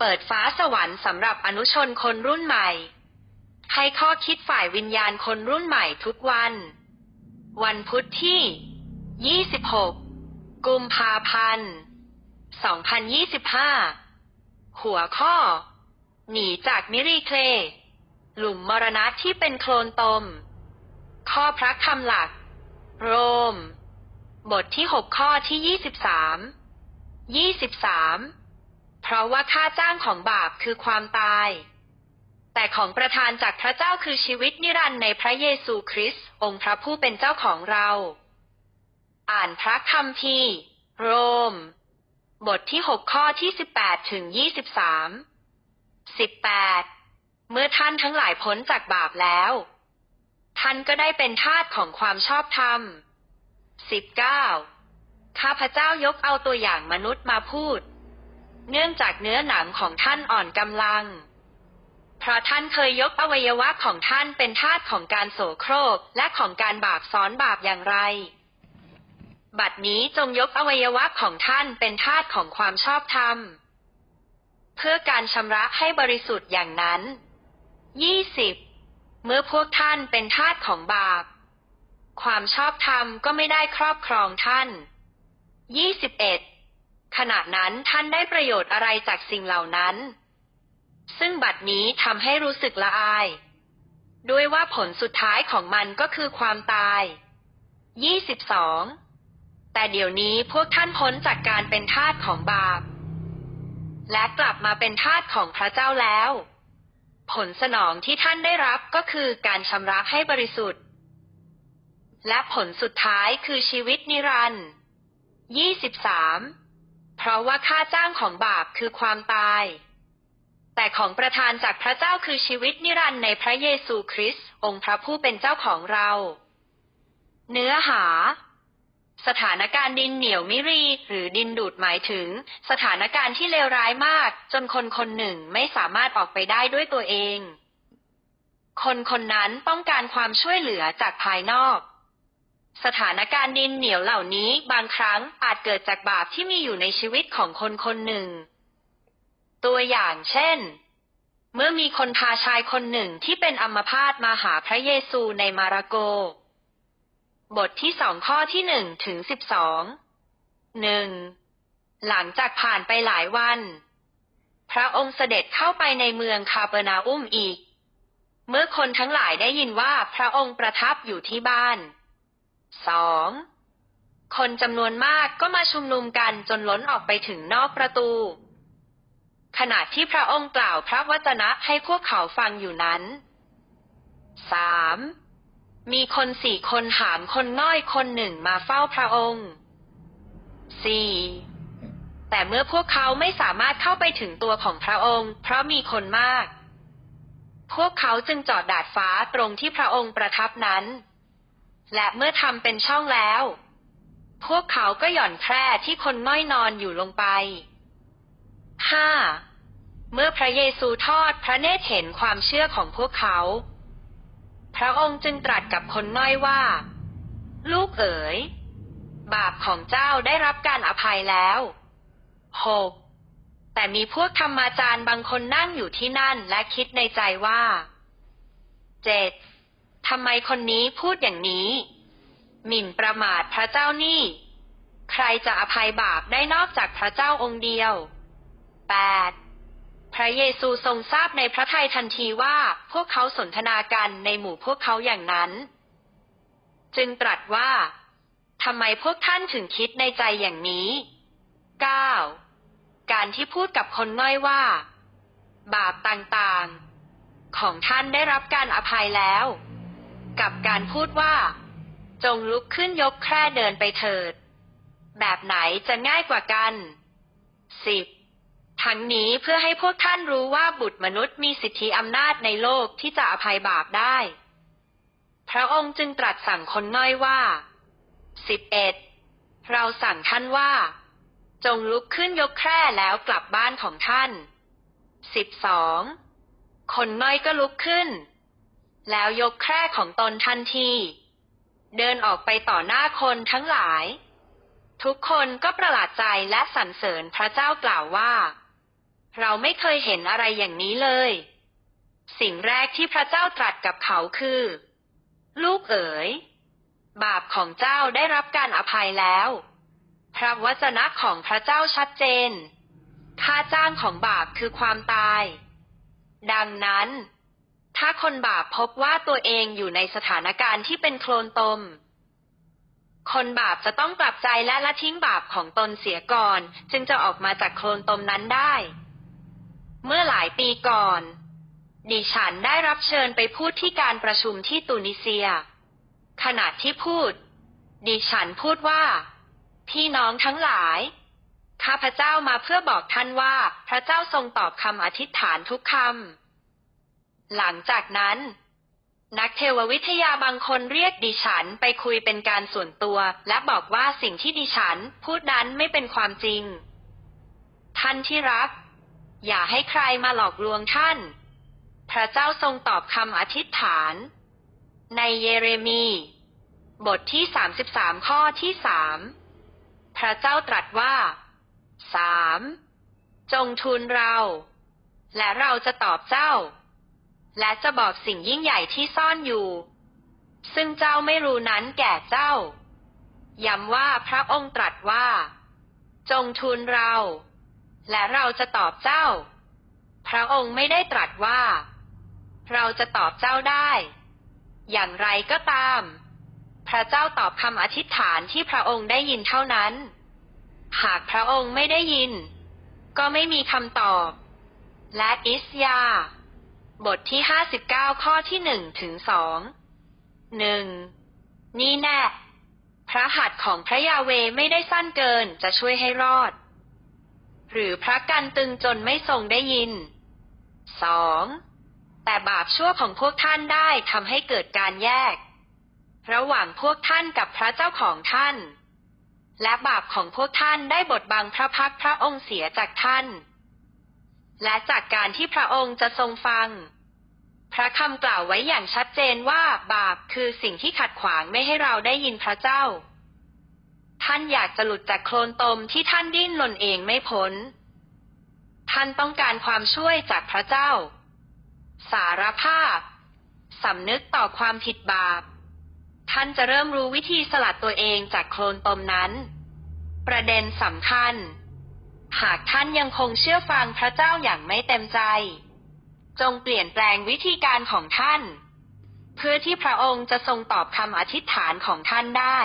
เปิดฟ้าสวรรค์สำหรับอนุชนคนรุ่นใหม่ ให้ข้อคิดฝ่ายวิญญาณคนรุ่นใหม่ทุกวัน วันพุธที่ 26 กุมภาพันธ์ 2025 หัวข้อ หนีจากมิรีเคลหลุมมรณะที่เป็นโคลนตม ข้อพระคำหลัก โรม บทที่ 6 ข้อที่ 23 23 เพราะว่าค่าจ้างของบาปคือความตาย แต่ของประทานจากพระเจ้าคือชีวิตนิรันดร์ในพระเยซูคริสต์องค์พระผู้เป็นเจ้าของเรา อ่านพระคัมภีร์โรม บทที่ 6 ข้อที่ 18 ถึง 23 18 เมื่อท่านทั้งหลายพ้นจากบาปแล้ว ท่านก็ได้เป็นทาสของความชอบธรรม 19. ข้าพเจ้ายกเอาตัวอย่างมนุษย์มาพูด เนื่องจากเนื้อหนังของท่านอ่อนกำลัง เพราะท่านเคยยกอวัยวะของท่านเป็นทาสของการโสโครกและของการบาปซ้อนบาปอย่างไร บัดนี้จงยกอวัยวะของท่านเป็นทาสของความชอบธรรม เพื่อการชำระให้บริสุทธิ์อย่างนั้น 20. เมื่อพวกท่านเป็นทาสของบาป ความชอบธรรมก็ไม่ได้ครอบครองท่าน 21. ขณะนั้นท่านได้ประโยชน์อะไรจากสิ่งเหล่านั้น ซึ่งบัดนี้ทำให้รู้สึกละอาย ด้วยว่าผลสุดท้ายของมันก็คือความตาย 22. แต่เดี๋ยวนี้พวกท่านพ้นจากการเป็นทาสของบาป และกลับมาเป็นทาสของพระเจ้าแล้ว ผลสนองที่ท่านได้รับก็คือการชำระให้บริสุทธิ์ และผลสุดท้ายคือชีวิตนิรันดร์ 23. เพราะว่าค่าจ้างของบาปคือความตาย แต่ของประทานจากพระเจ้าคือชีวิตนิรันดร์ในพระเยซูคริสต์องค์พระผู้เป็นเจ้าของเรา เนื้อหา สถานการณ์ดินเหนียวมิรี หรือดินดูดหมายถึง สถานการณ์ที่เลวร้ายมาก จนคนคนหนึ่งไม่สามารถออกไปได้ด้วยตัวเอง คนคนนั้นต้องการความช่วยเหลือจากภายนอก สถานการณ์ดินเหนียวเหล่านี้บางครั้งอาจเกิดจากบาปที่มีอยู่ในชีวิตของคนคนหนึ่ง ตัวอย่างเช่น เมื่อมีคนพาชายคนหนึ่งที่เป็นอัมพาตมาหาพระเยซูในมาระโก บทที่สองข้อที่หนึ่งถึงสิบสองหนึ่งหลังจากผ่านไปหลายวัน พระองค์เสด็จเข้าไปในเมืองคาเปอร์นาอุมอีก เมื่อคนทั้งหลายได้ยินว่าพระองค์ประทับอยู่ที่บ้าน สองคนจำนวนมากก็มาชุมนุมกันจนล้นออกไปถึงนอกประตู ขณะที่พระองค์กล่าวพระวจนะให้พวกเขาฟังอยู่นั้นสามมีคนสี่คนหามคนง่อยคนหนึ่งมาเฝ้าพระองค์สี่แต่เมื่อพวกเขาไม่สามารถเข้าไปถึงตัวของพระองค์ เพราะมีคนมาก พวกเขาจึงจอดดาดฟ้าตรงที่พระองค์ประทับนั้น และเมื่อทำเป็นช่องแล้ว พวกเขาก็หย่อนแคร่ที่คนง่อยนอนอยู่ลงไป ห้า เมื่อพระเยซูทอดพระเนตรเห็นความเชื่อของพวกเขา พระองค์จึงตรัสกับคนน้อยว่า ลูกเอ๋ย บาปของเจ้าได้รับการอภัยแล้วหกแต่มีพวกธรรมาจารย์บางคนนั่งอยู่ที่นั่นและคิดในใจว่าเจ็ด ทำไมคนนี้พูดอย่างนี้ หมิ่นประมาทพระเจ้านี่ ใครจะอภัยบาปได้นอกจากพระเจ้าองค์เดียวแปดพระเยซูทรงทราบในพระทัยทันทีว่าพวกเขาสนทนากันในหมู่พวกเขาอย่างนั้น จึงตรัสว่าทำไมพวกท่านถึงคิดในใจอย่างนี้ 9. การที่พูดกับคนง่อยว่า บาปต่างๆ ของท่านได้รับการอภัยแล้ว กับการพูดว่า จงลุกขึ้นยกแคร่เดินไปเถิด แบบไหนจะง่ายกว่ากัน 10. ทั้งนี้เพื่อให้พวกท่านรู้ว่าบุตรมนุษย์มีสิทธิอำนาจในโลกที่จะอภัยบาปได้ พระองค์จึงตรัสสั่งคนน้อยว่า 11. เอ็ดเราสั่งท่านว่า จงลุกขึ้นยกแคร่แล้วกลับบ้านของท่าน 12. คนน้อยก็ลุกขึ้น แล้วยกแคร่ของตนทันที เดินออกไปต่อหน้าคนทั้งหลาย ทุกคนก็ประหลาดใจและสรรเสริญพระเจ้ากล่าวว่า เราไม่เคยเห็นอะไรอย่างนี้เลย สิ่งแรกที่พระเจ้าตรัสกับเขาคือ ลูกเอ๋ย บาปของเจ้าได้รับการอภัยแล้ว พระวจนะของพระเจ้าชัดเจน ค่าจ้างของบาปคือความตาย ดังนั้น ถ้าคนบาปพบว่าตัวเองอยู่ในสถานการณ์ที่เป็นโคลนตม คนบาปจะต้องกลับใจและละทิ้งบาปของตนเสียก่อน จึงจะออกมาจากโคลนตมนั้นได้ เมื่อหลายปีก่อน ดิฉันได้รับเชิญไปพูดที่การประชุมที่ตูนิเซีย ขณะที่พูด ดิฉันพูดว่า พี่น้องทั้งหลายข้าพเจ้ามาเพื่อบอกท่านว่า พระเจ้าทรงตอบคำอธิษฐานทุกคำ หลังจากนั้น นักเทววิทยาบางคนเรียกดิฉันไปคุยเป็นการส่วนตัว และบอกว่าสิ่งที่ดิฉันพูดนั้นไม่เป็นความจริง ท่านที่รัก อย่าให้ใครมาหลอกลวงท่าน พระเจ้าทรงตอบคำอธิษฐาน ในเยเรมี บทที่ 33 ข้อที่สามพระเจ้าตรัสว่าสามจงทูลเรา และเราจะตอบเจ้า และจะบอกสิ่งยิ่งใหญ่ที่ซ่อนอยู่ ซึ่งเจ้าไม่รู้นั้นแก่เจ้า ย้ำว่าพระองค์ตรัสว่า จงทูลเรา และเราจะตอบเจ้า พระองค์ไม่ได้ตรัสว่า เราจะตอบเจ้าได้ อย่างไรก็ตาม พระเจ้าตอบคำอธิษฐานที่พระองค์ได้ยินเท่านั้น หากพระองค์ไม่ได้ยิน ก็ไม่มีคำตอบ และอิสยา บทที่ห้าสิบเก้าข้อที่หนึ่งถึงสองหนึ่งนี่แน่พระหัตถ์ของพระยาเวไม่ได้สั้นเกินจะช่วยให้รอด หรือพระกันตึงจนไม่ทรงได้ยินสองแต่บาปชั่วของพวกท่านได้ทำให้เกิดการแยก ระหว่างพวกท่านกับพระเจ้าของท่าน และบาปของพวกท่านได้บดบังพระพักพระองค์เสียจากท่าน และจากการที่พระองค์จะทรงฟัง พระคำกล่าวไว้อย่างชัดเจนว่าบาปคือสิ่งที่ขัดขวางไม่ให้เราได้ยินพระเจ้า ท่านอยากจะหลุดจากโคลนตมที่ท่านดิ้นหล่นเองไม่พ้น ท่านต้องการความช่วยจากพระเจ้า สารภาพสำนึกต่อความผิดบาป ท่านจะเริ่มรู้วิธีสลัดตัวเองจากโคลนตมนั้น ประเด็นสำคัญ หากท่านยังคงเชื่อฟังพระเจ้าอย่างไม่เต็มใจ จงเปลี่ยนแปลงวิธีการของท่าน เพื่อที่พระองค์จะทรงตอบคำอธิษฐานของท่านได้